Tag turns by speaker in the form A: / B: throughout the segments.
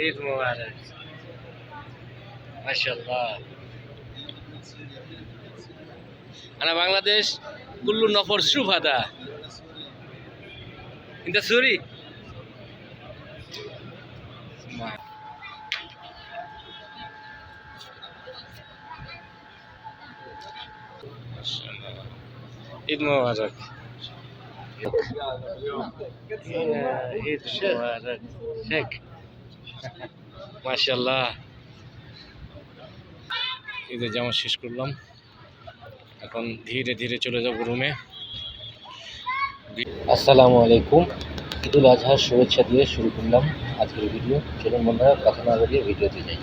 A: ঈদ মোবারক মাশাল্লাহ আনা বাংলাদেশ কুল্লু নফর সুফাদা ইন দ্য সুরি ঈদ মোবারক ঈদ মোবারক শেখ মাশাল্লাহ ঈদের জামা শেষ করলাম। এখন ধীরে ধীরে চলে যাব রুমে আসসালামু আলাইকুম। ঈদুল আজহার শুভেচ্ছা দিয়ে শুরু করলাম আজকের ভিডিও চলুন বন্ধুরা কথা না বলিয়ে ভিডিওতে যাই।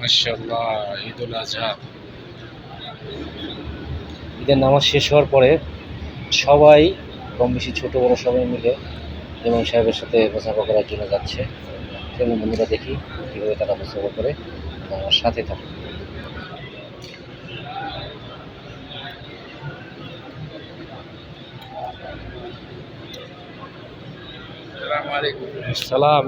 A: মাশাল্লাহ ঈদুল আজহা। ঈদের নামাজ শেষ হওয়ার পরে সবাই কম বেশি ছোটো বড়ো সবাই মিলে ইমাম সাহেবের সাথে মোসাফা করার জন্য যাচ্ছে। চলুন বন্ধুরা দেখি কীভাবে তারা মোসাফা করে আমার সাথে থাকে
B: السلام عليكم
A: সালাম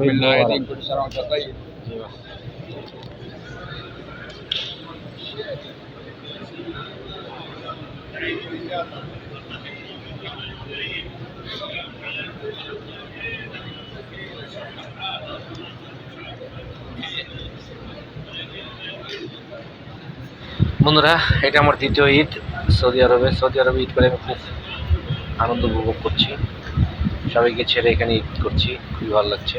A: বন্ধুরা এটা আমার দ্বিতীয় ঈদ সৌদি আরবে। সৌদি আরবে ঈদ করে আমি খুব আনন্দ উপভোগ করছি। সবাইকে ছেড়ে এখানে ঈদ করছি খুবই ভালো লাগছে।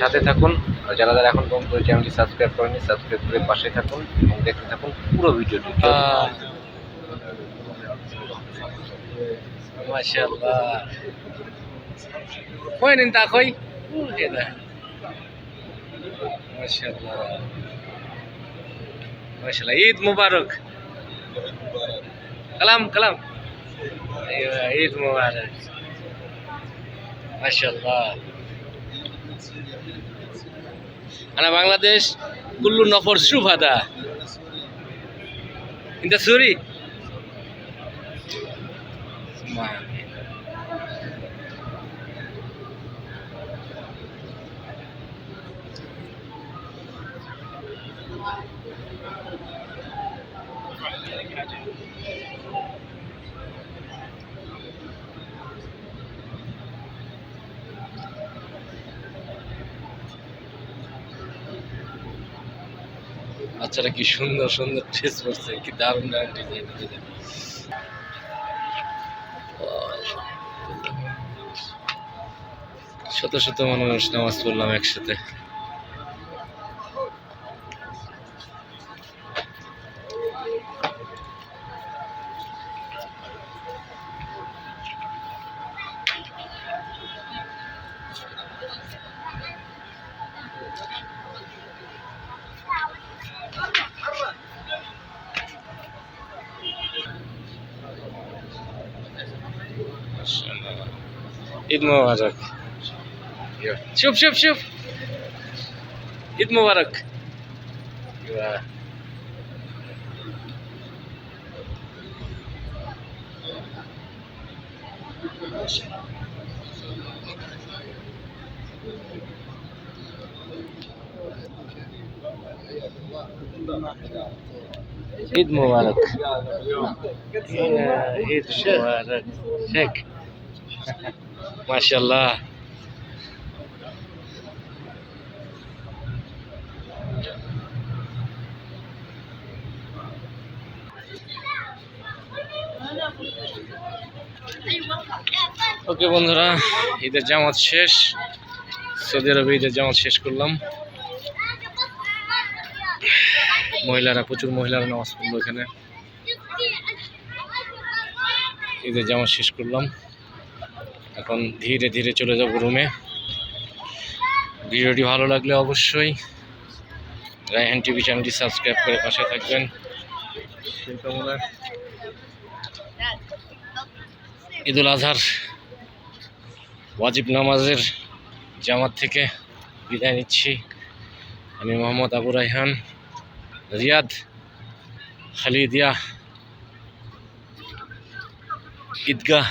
A: সাথে থাকুন আর যারা যারা এখন কম করে চ্যানেলটি সাবস্ক্রাইব করেনি সাবস্ক্রাইব করে পাশে থাকুন এবং দেখতে থাকুন পুরো ভিডিওটি। মাশাআল্লাহ। কই নিন তা কই? মাশাআল্লাহ। মাসাল্লাহ ঈদ মুবারক। কালাম কালাম। ঈদ মুবারক। মাসাল্লাহ বাংলাদেশ, কুল্লু নফর সুফাদা। ইন দ্য সুরি Thank you. বাচ্চারা কি সুন্দর সুন্দর ড্রেস পরছে, কি দারুণ দারুণ ডিজাইন ডিজাইন শত শত মানুষ নামাজ পড়লাম একসাথে। عيد مبارك. شوف شوف شوف. عيد مبارك. عيد مبارك. عيد مبارك. شك মাশাল্লাহ ওকে বন্ধুরা, ঈদের জামাত শেষ। সৌদি আরবে ঈদের জামাত শেষ করলাম। মহিলারা, প্রচুর মহিলারা নামাজ পড়ল এখানে। ঈদের জামাত শেষ করলাম। এখন ধীরে ধীরে চলে যাব রুমে। ভিডিওটি ভালো লাগলে অবশ্যই রায়হান টিভি চ্যানেলটি সাবস্ক্রাইব করে পাশে থাকবেন। ঈদুল আজহার ওয়াজিব নামাজের জামাত থেকে বিদায় নিচ্ছি। আমি মোহাম্মদ আবু রাইহান রিয়াদ, খালিদিয়া ঈদগাহ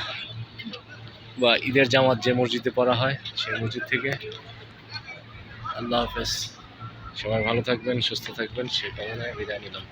A: বা ঈদের জামাত যে মসজিদে পড়া হয়, সেই মসজিদ থেকে। আল্লাহ হাফেজ। সবাই ভালো থাকবেন, সুস্থ থাকবেন, সে কারণে বিদায় নিলাম।